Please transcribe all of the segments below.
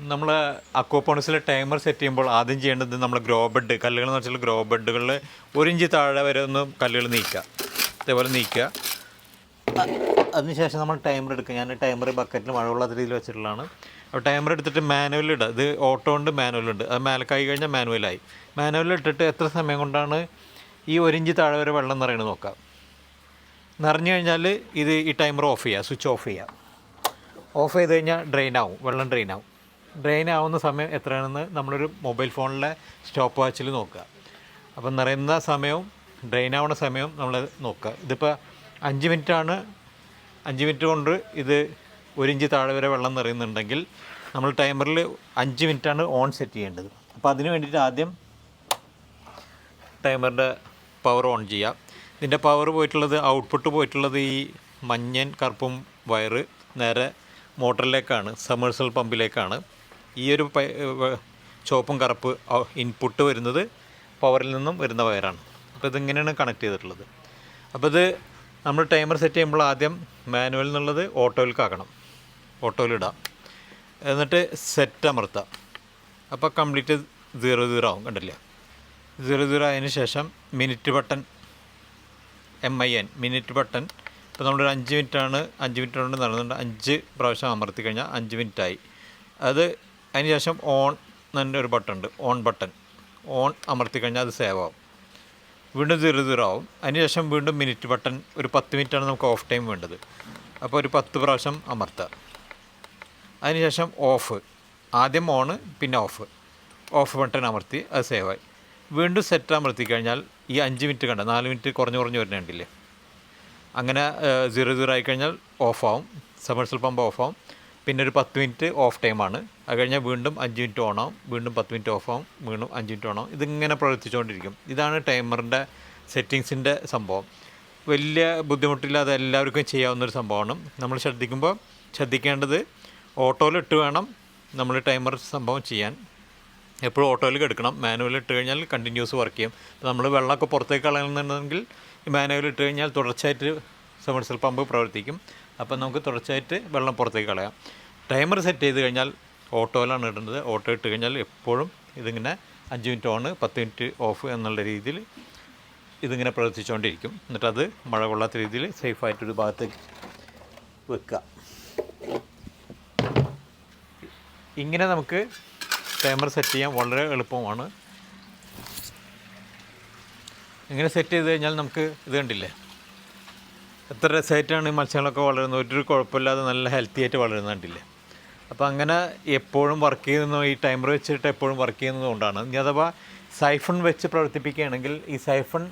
നമ്മൾ അക്വപോണിക്സിലെ timer set ചെയ്യുമ്പോൾ ആദ്യം ചെയ്യേണ്ടത് നമ്മൾ ഗ്രോ ബെഡ് കല്ലുകൾ എന്ന് വെച്ചാൽ ഗ്രോ ബെഡുകളിൽ ഒരു ഇഞ്ച് താഴെ വരെ ഒന്ന് കല്ലുകൾ നീക്കുക. ഇതേപോലെ നീക്കുക. അതിനുശേഷം നമ്മൾ ടൈമർ എടുക്കുക. ഞാൻ ടൈമർ ബക്കറ്റിൽ മഴയുള്ള രീതിയിൽ വെച്ചിട്ടുള്ളതാണ്. അപ്പോൾ ടൈമർ എടുത്തിട്ട് മാനുവൽ ഇടുക. ഇത് ഓട്ടോ ഉണ്ട് മാനുവൽ ഉണ്ട്. അത് മേലക്കായി കഴിഞ്ഞാൽ മാനുവലായി ഇട്ടിട്ട് എത്ര സമയം കൊണ്ടാണ് ഈ ഒരിഞ്ച് താഴെ വരെ വെള്ളം നിറയണത് നോക്കാം. നിറഞ്ഞു കഴിഞ്ഞാൽ ഇത് ഈ ടൈമർ ഓഫ് ചെയ്യുക സ്വിച്ച് ഓഫ് ചെയ്യുക ഓഫ് ചെയ്ത് കഴിഞ്ഞാൽ ഡ്രെയിൻ ആവും. വെള്ളം ഡ്രെയിൻ ആവും. ഡ്രെയിൻ ആവുന്ന സമയം എത്രയാണെന്ന് നമ്മളൊരു മൊബൈൽ ഫോണിലെ സ്റ്റോപ്പ് വാച്ചിൽ നോക്കുക. അപ്പം നിറയുന്ന സമയവും ഡ്രെയിൻ ആവുന്ന സമയവും നമ്മൾ നോക്കുക. ഇതിപ്പോൾ അഞ്ച് മിനിറ്റാണ്. അഞ്ച് മിനിറ്റ് കൊണ്ട് ഇത് ഒരു ഇഞ്ച് താഴെ വരെ വെള്ളം നിറയുന്നുണ്ടെങ്കിൽ നമ്മൾ ടൈമറിൽ അഞ്ച് മിനിറ്റാണ് ഓൺ സെറ്റ് ചെയ്യേണ്ടത്. അപ്പോൾ അതിന് വേണ്ടിയിട്ട് ആദ്യം ടൈമറിന്റെ പവർ ഓൺ ചെയ്യുക. ഇതിന്റെ പവർ പോയിട്ടുള്ളത് ഔട്ട്പുട്ട് പോയിട്ടുള്ളത് ഈ മഞ്ഞൻ കറുപ്പും വയറ് നേരെ മോട്ടറിലേക്കാണ് സമ്മേഴ്സൽ പമ്പിലേക്കാണ്. ഈ ഒരു ചുവപ്പും കറുപ്പ് ഇൻപുട്ട് വരുന്നത് പവറിൽ നിന്നും വരുന്ന വയറാണ്. അപ്പോൾ ഇതിങ്ങനെയാണ് കണക്ട് ചെയ്തിട്ടുള്ളത്. അപ്പോൾ ഇത് നമ്മൾ ടൈമർ സെറ്റ് ചെയ്യുമ്പോൾ ആദ്യം മാനുവൽ എന്നുള്ളത് ഓട്ടോയിൽക്കാക്കണം ഓട്ടോയിലിടാം എന്നിട്ട് സെറ്റ് അമർത്താം. അപ്പോൾ കംപ്ലീറ്റ് സീറോ സീറോ ആവും കണ്ടില്ലേ? സീറോ സീറോ ആയതിനു ശേഷം minute button M I N minute button ഇപ്പോൾ നമ്മളൊരു അഞ്ച് മിനിറ്റാണ് അഞ്ച് മിനിറ്റ് കൊണ്ട് നടന്നിട്ടുണ്ട്. അഞ്ച് പ്രാവശ്യം അമർത്തി കഴിഞ്ഞാൽ അഞ്ച് മിനിറ്റായി അത് അതിന് ശേഷം ഓൺ എന്നൊരു ഒരു ബട്ടൺ ഉണ്ട്. ഓൺ ബട്ടൺ ഓൺ അമർത്തി കഴിഞ്ഞാൽ അത് സേവ് ആവും. വീണ്ടും സീറോ സീറോ ആവും. അതിന് ശേഷം വീണ്ടും മിനിറ്റ് ബട്ടൺ ഒരു പത്ത് മിനിറ്റാണ് നമുക്ക് ഓഫ് ടൈം വേണ്ടത്. അപ്പോൾ ഒരു പത്ത് പ്രാവശ്യം അമർത്തുക. അതിനുശേഷം ഓഫ് ആദ്യം ഓൺ പിന്നെ ഓഫ് ഓഫ് ബട്ടൺ അമർത്തി അത് സേവായി വീണ്ടും സെറ്റ് അമർത്തി കഴിഞ്ഞാൽ ഈ അഞ്ച് മിനിറ്റ് കണ്ട നാല് മിനിറ്റ് കുറഞ്ഞു കുറഞ്ഞു വരുന്നുണ്ടില്ലേ അങ്ങനെ സീറോ സീറോ ആയിക്കഴിഞ്ഞാൽ ഓഫ് ആവും. സമ്മർസൽ പമ്പ് ഓഫ് ആവും. പിന്നെ ഒരു പത്ത് മിനിറ്റ് ഓഫ് ടൈമാണ്. അത് കഴിഞ്ഞാൽ വീണ്ടും അഞ്ച് മിനിറ്റ് ഓൺ ആവും വീണ്ടും പത്ത് മിനിറ്റ് ഓഫ് ആവും. വീണ്ടും അഞ്ച് മിനിറ്റ് ഓൺ ആവും ഇതിങ്ങനെ പ്രവർത്തിച്ചുകൊണ്ടിരിക്കും. ഇതാണ് ടൈമറിന്റെ സെറ്റിങ്സിന്റെ സംഭവം. വലിയ ബുദ്ധിമുട്ടില്ലാതെ എല്ലാവർക്കും ചെയ്യാവുന്ന ഒരു സംഭവമാണ്. നമ്മൾ ശ്രദ്ധിക്കുമ്പോൾ ശ്രദ്ധിക്കേണ്ടത് ഓട്ടോയിലിട്ട് വേണം നമ്മൾ ടൈമർ സംഭവം ചെയ്യാൻ. എപ്പോഴും ഓട്ടോയിൽ എടുക്കണം മാനുവൽ ഇട്ട് കഴിഞ്ഞാൽ കണ്ടിന്യൂസ് വർക്ക് ചെയ്യും. നമ്മൾ വെള്ളമൊക്കെ പുറത്തേക്ക് കളയുന്നുണ്ടെങ്കിൽ മാനുവൽ ഇട്ട് കഴിഞ്ഞാൽ തുടർച്ചയായിട്ട് സമർസൽ പമ്പ് പ്രവർത്തിക്കും. അപ്പോൾ നമുക്ക് തുടർച്ചയായിട്ട് വെള്ളം പുറത്തേക്ക് കളയാം. ടൈമർ സെറ്റ് ചെയ്ത് കഴിഞ്ഞാൽ ഓട്ടോയിലാണ് ഇടേണ്ടത്. ഓട്ടോ ഇട്ട് കഴിഞ്ഞാൽ എപ്പോഴും ഇതിങ്ങനെ അഞ്ച് മിനിറ്റ് ഓൺ പത്ത് മിനിറ്റ് ഓഫ് എന്നുള്ള രീതിയിൽ ഇതിങ്ങനെ പ്രവർത്തിച്ചുകൊണ്ടിരിക്കും. എന്നിട്ട് അത് മഴ കൊള്ളാത്ത രീതിയിൽ സേഫായിട്ടൊരു ഭാഗത്തേക്ക് വെക്കുക. ഇങ്ങനെ നമുക്ക് ടൈമർ സെറ്റ് ചെയ്യാൻ വളരെ എളുപ്പമാണ്. ഇങ്ങനെ സെറ്റ് ചെയ്ത് കഴിഞ്ഞാൽ നമുക്ക് ഇത് കണ്ടില്ലേ? എത്ര രസമായിട്ടാണ് ഈ മത്സ്യങ്ങളൊക്കെ വളരുന്നത്. ഒരു കുഴപ്പമില്ലാതെ നല്ല ഹെൽത്തി ആയിട്ട് വളരുന്ന കണ്ടില്ലേ? അപ്പോൾ അങ്ങനെ എപ്പോഴും വർക്ക് ചെയ്യുന്ന ഈ ടൈമർ വെച്ചിട്ട് എപ്പോഴും വർക്ക് ചെയ്യുന്നത് കൊണ്ടാണ്. ഇനി അഥവാ സൈഫൺ വെച്ച് പ്രവർത്തിപ്പിക്കുകയാണെങ്കിൽ ഈ സൈഫൺ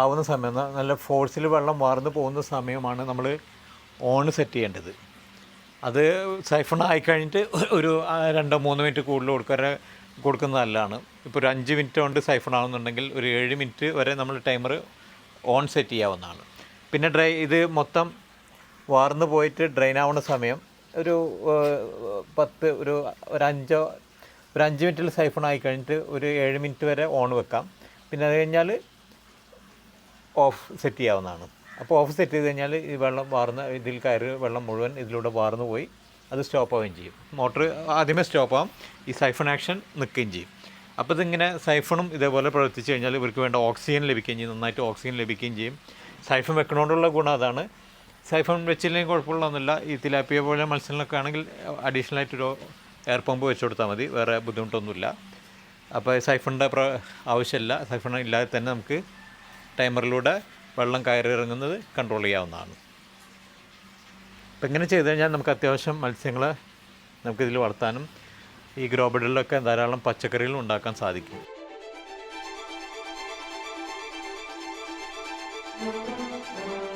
ആവുന്ന സമയം നല്ല ഫോഴ്സിൽ വെള്ളം വാർന്നു പോകുന്ന സമയമാണ് നമ്മൾ ഓൺ സെറ്റ് ചെയ്യേണ്ടത്. അത് സൈഫൺ ആയിക്കഴിഞ്ഞിട്ട് ഒരു രണ്ടോ മൂന്ന് മിനിറ്റ് കൂടുതൽ കൊടുക്കാൻ കൊടുക്കുന്നത് നല്ലതാണ്. ഇപ്പോൾ ഒരു അഞ്ച് മിനിറ്റ് കൊണ്ട് സൈഫൺ ആവുന്നുണ്ടെങ്കിൽ ഒരു ഏഴ് മിനിറ്റ് വരെ നമ്മൾ ടൈമർ ഓൺ സെറ്റ് ചെയ്യാവുന്നതാണ്. പിന്നെ ഡ്രൈ ഇത് മൊത്തം വാർന്നു പോയിട്ട് ഡ്രെയിൻ ആവുന്ന സമയം ഒരു പത്ത് ഒരു ഒരു അഞ്ചോ ഒരു അഞ്ച് മിനിറ്റിൽ സൈഫൺ ആയി കഴിഞ്ഞിട്ട് ഒരു ഏഴ് മിനിറ്റ് വരെ ഓൺ വെക്കാം. പിന്നെ അത് കഴിഞ്ഞാൽ ഓഫ് സെറ്റ് ചെയ്യാവുന്നതാണ്. അപ്പോൾ ഓഫ് സെറ്റ് ചെയ്ത് കഴിഞ്ഞാൽ ഈ വെള്ളം വാർന്ന് ഇതിൽ കയറി വെള്ളം മുഴുവൻ ഇതിലൂടെ വാർന്നു പോയി അത് സ്റ്റോപ്പ് ആവുകയും ചെയ്യും. മോട്ടർ ആദ്യമേ സ്റ്റോപ്പ് ആവും ഈ സൈഫൺ ആക്ഷൻ നിൽക്കുകയും ചെയ്യും. അപ്പോൾ ഇതിങ്ങനെ സൈഫണും ഇതേപോലെ പ്രവർത്തിച്ച് കഴിഞ്ഞാൽ ഇവർക്ക് വേണ്ട ഓക്സിജൻ ലഭിക്കുകയും ചെയ്യും നന്നായിട്ട് ഓക്സിജൻ ലഭിക്കുകയും ചെയ്യും. സൈഫൺ വെക്കണോണ്ടുള്ള ഗുണം അതാണ്. സൈഫൺ വെച്ചില്ലെങ്കിൽ കുഴപ്പമുള്ളതൊന്നുമില്ല ഈ തിലാപ്പിയ പോലെ മത്സ്യങ്ങളൊക്കെ ആണെങ്കിൽ അഡീഷണൽ ആയിട്ടൊരു എയർ പമ്പ് വെച്ച് കൊടുത്താൽ മതി. വേറെ ബുദ്ധിമുട്ടൊന്നുമില്ല. അപ്പോൾ സൈഫണിന്റെ പ്ര ആവശ്യമില്ല. സൈഫൺ ഇല്ലാതെ തന്നെ നമുക്ക് ടൈമറിലൂടെ വെള്ളം കയറി ഇറങ്ങുന്നത് കൺട്രോൾ ചെയ്യാവുന്നതാണ്. അപ്പം ഇങ്ങനെ ചെയ്ത് കഴിഞ്ഞാൽ നമുക്ക് അത്യാവശ്യം മത്സ്യങ്ങൾ നമുക്കിതിൽ വളർത്താനും ഈ ഗ്രോബഡിലൊക്കെ ധാരാളം പച്ചക്കറികളും ഉണ്ടാക്കാൻ സാധിക്കും. Thank you.